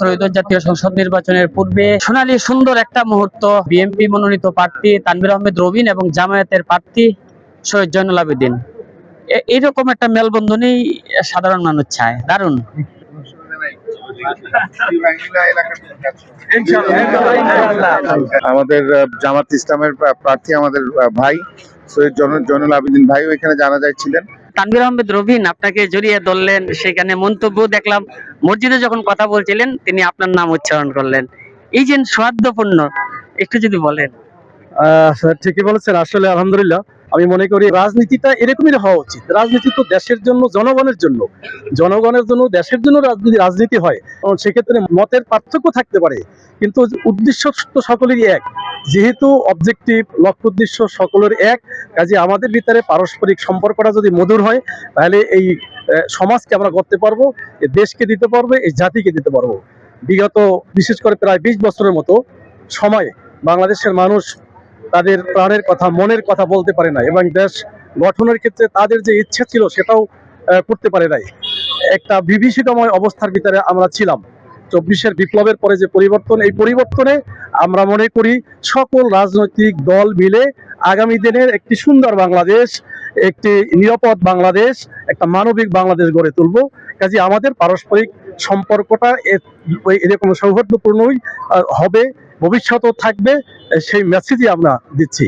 ত্রয়োদশ জাতীয় সংসদ নির্বাচনের পূর্বে সোনালী সুন্দর একটা মুহূর্ত বিএনপি মনোনীত প্রার্থী তানভীর আহমেদ রবিন এবং জামায়াতের প্রার্থী সৈয়দ জয়নুল আবেদিন। এইরকম একটা মেলবন্ধনই সাধারণ মানুষ চায়। দারুণ। আমাদের জামাত ইসলামের প্রার্থী আমাদের ভাই, সৈয়দ জয়নুল আবেদিন ভাইও এখানে জানা যায় তানভীর আহমেদ রবিন আপনাকে জড়িয়ে ধরলেন, সেখানে মন্তব্য দেখলাম, মসজিদে যখন কথা বলছিলেন, তিনি আপনার নাম উচ্চারণ করলেন। এই যে সৌহার্দ্যপূর্ণ, একটু যদি বলেন। ঠিকই বলেছেন, আসলে আলহামদুলিল্লাহ, আমি মনে করি রাজনীতিটা এরকমই হওয়া উচিত। রাজনীতি তো দেশের জন্য, জনগণের জন্য। জনগণের জন্য, দেশের জন্য রাজনীতি রাজনীতি হয়। সেক্ষেত্রে মতের পার্থক্য থাকতে পারে। কিন্তু উদ্দেশ্য তো সকলেরই এক। যেহেতু অবজেক্টিভ লক্ষ্য, উদ্দেশ্য সকলের এক, কাজে আমাদের ভিতরে পারস্পরিক সম্পর্কটা যদি মধুর হয়, তাহলে এই সমাজকে আমরা করতে পারব দেশকে দিতে পারব, এই জাতিকে দিতে পারব। বিগত বিশেষ করে প্রায় বিশ বছরের মতো সময়ে বাংলাদেশের মানুষ তাদের প্রাণের কথা, মনের কথা বলতে পারে না এবং দেশ গঠনের ক্ষেত্রে তাদের যে ইচ্ছা ছিল সেটাও করতে পারে নাই। একটা বিভীষিকাময় অবস্থার ভিতরে আমরা ছিলাম। চব্বিশের বিপ্লবের পরে যে পরিবর্তন, এই পরিবর্তনে আমরা মনে করি সকল রাজনৈতিক দল মিলে আগামী দিনের একটি সুন্দর বাংলাদেশ, একটি নিরাপদ বাংলাদেশ, একটা মানবিক বাংলাদেশ গড়ে তুলব। কাজে আমাদের পারস্পরিক সম্পর্কটা এরকম সৌহার্দ্যপূর্ণই হবে, ভবিষ্যতেও থাকবে, সেই মেসেজই আমরা দিচ্ছি।